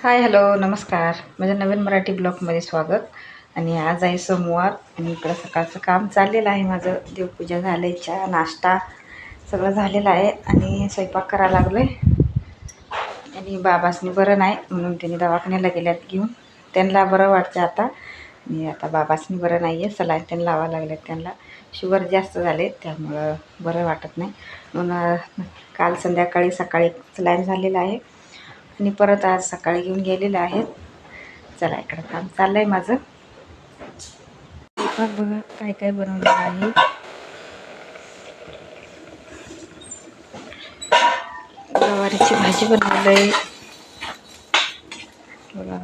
Hi hello नमस्कार. माझ्या नवीन मराठी ब्लॉगमध्ये स्वागत. आणि आज आहे सोमवार आणि इकडं सकाळचं काम चाललेलं आहे माझं. देवपूजा झाली चहा नाश्ता सगळं झालेलं आहे आणि स्वयंपाक करायला लागलो आहे आणि बाबासनी बरं नाही म्हणून त्यांनी दवाखान्याला गेल्यात घेऊन. त्यांना बरं वाटतं आता. आणि आता बाबासनी बरं नाही आहे सलाईन त्यांना लावावं लागल्यात त्यांना. शुगर जास्त झाले त्यामुळं बरं वाटत नाही. म्हणून काल संध्याकाळी सकाळी सलाईन झालेलं आहे. मी परत आज सकाळी घेऊन गेलेलं आहेत. चला इकडं काम चाललं आहे माझं स्वयंपाक बघा काय काय बनवलेलं आहे. गवारीची भाजी बनवलं आहे बघा.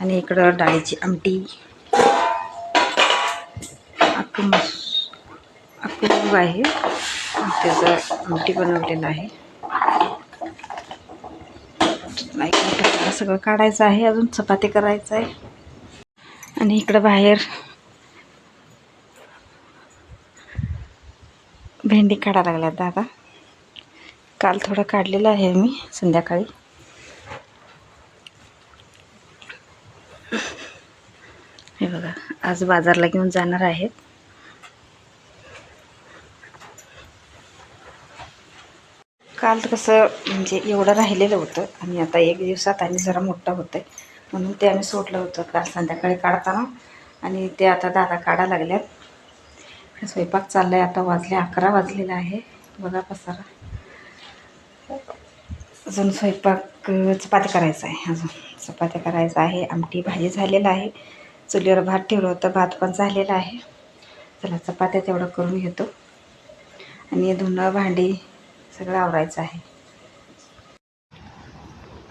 आणि इकडं डाळीची आमटी. अक्कू अक्कू आहे. त्याचं आमटी बनवलेलं आहे. नाही सगळं काढायचं आहे. अजून चपाती करायचं आहे. आणि इकडं बाहेर भेंडी काढा लागल्यात दादा. काल थोडं काढलेलं आहे मी संध्याकाळी. हे बघा आज बाजारला घेऊन जाणार आहेत. काल तर कसं म्हणजे एवढं राहिलेलं होतं आणि आता एक दिवसात आणि जरा मोठं होतं आहे म्हणून ते आम्ही सोडलं होतं काल संध्याकाळी काढताना आणि ते आता दादा काढा लागल्यात. स्वयंपाक चालला आहे आता वाजले अकरा वाजलेला आहे. बघा पसारा. अजून स्वयंपाक चपाती करायचा आहे अजून. चपात्या करायचं आहे आमटी भाजी झालेलं आहे. चुलीवर भात ठेवलं होतं भात पण झालेला आहे. चला चपात्या तेवढं करून घेतो. आणि धुणं भांडी सगळं आवरायचं आहे.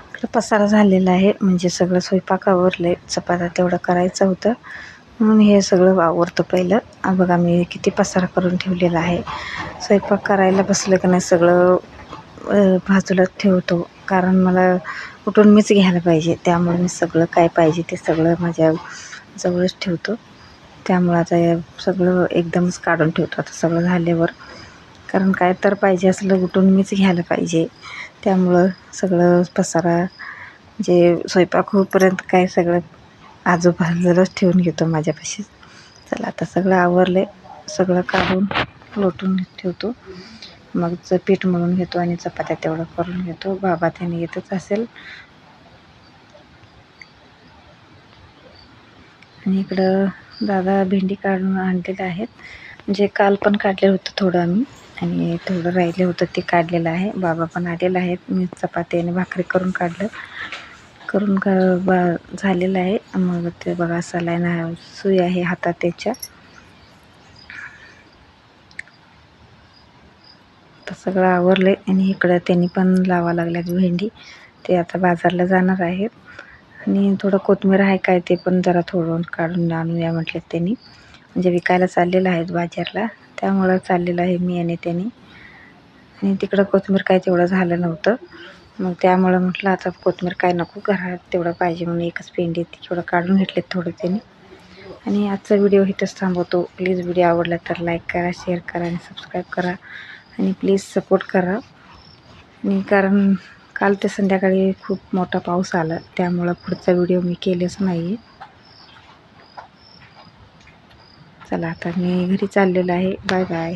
इकडं पसारा झालेला आहे म्हणजे सगळं स्वयंपाक आवरलं आहे चपात्या तेवढं करायचं होतं. म्हणून हे सगळं आवरतं पहिलं. बघा मी किती पसारा करून ठेवलेला आहे. स्वयंपाक करायला बसलं की नाही सगळं अ, बाजूला ठेवतो. कारण मला उठून मीच घ्यायला पाहिजे. त्यामुळे मी सगळं काय पाहिजे ते सगळं माझ्या जवळच ठेवतो. त्यामुळं आता सगळं एकदमच काढून ठेवतो. आता सगळं झाल्यावर कारण काय तर पाहिजे असलं उठून मीच घ्यायला पाहिजे. त्यामुळं सगळं पसारा जे स्वयंपाक होईपर्यंत काय सगळं आजूबाजूलाच ठेवून घेतो माझ्यापाशी. चला आता सगळं आवरले सगळं काढून लोटून ठेवतो. मग च पीठ मळून घेतो आणि चपात्या तेवढं करून घेतो. बाबा त्याने येतच असेल. आणि इकडं दादा भेंडी काढून आणलेल्या आहेत. म्हणजे काल पण काढलेलं होतं थोडं आम्ही. आणि थोडं राहिलं होतं ते काढलेलं आहे. बाबा पण आलेलं आहेत. मी चपाती आणि भाकरी करून काढलं. करून का बा झालेलं आहे. मग ते बघा सलाईन सुई आहे हातात त्याच्या तर सगळं आवरलं आहे आणि इकडं त्यांनी पण लावा लागल्यात भेंडी. ते आता बाजारला जाणार आहेत. आणि थोडं कोथिंबीर आहे काय ते पण जरा थोडं काढून आणूया म्हटलं त्यांनी. म्हणजे विकायला चाललेलं आहेत बाजारला. त्यामुळं चाललेलं आहे मी आणि त्याने. आणि तिकडं कोथिंबीर काय तेवढं झालं नव्हतं. मग त्यामुळं म्हटलं आता कोथिंबीर काय नको घरात तेवढं पाहिजे म्हणून एकच पेंडी तेवढं काढून घेतलेत थोडं त्याने. आणि आजचा व्हिडिओ इथंच थांबवतो. प्लीज व्हिडिओ आवडला तर लाईक करा शेअर करा आणि सबस्क्राईब करा. आणि प्लीज सपोर्ट करा. आणि कारण काल ते संध्याकाळी खूप मोठा पाऊस आला त्यामुळं पुढचा व्हिडिओ मी केलेच नाही आहे चला आता मी घरी चाललेलं आहे. Bye bye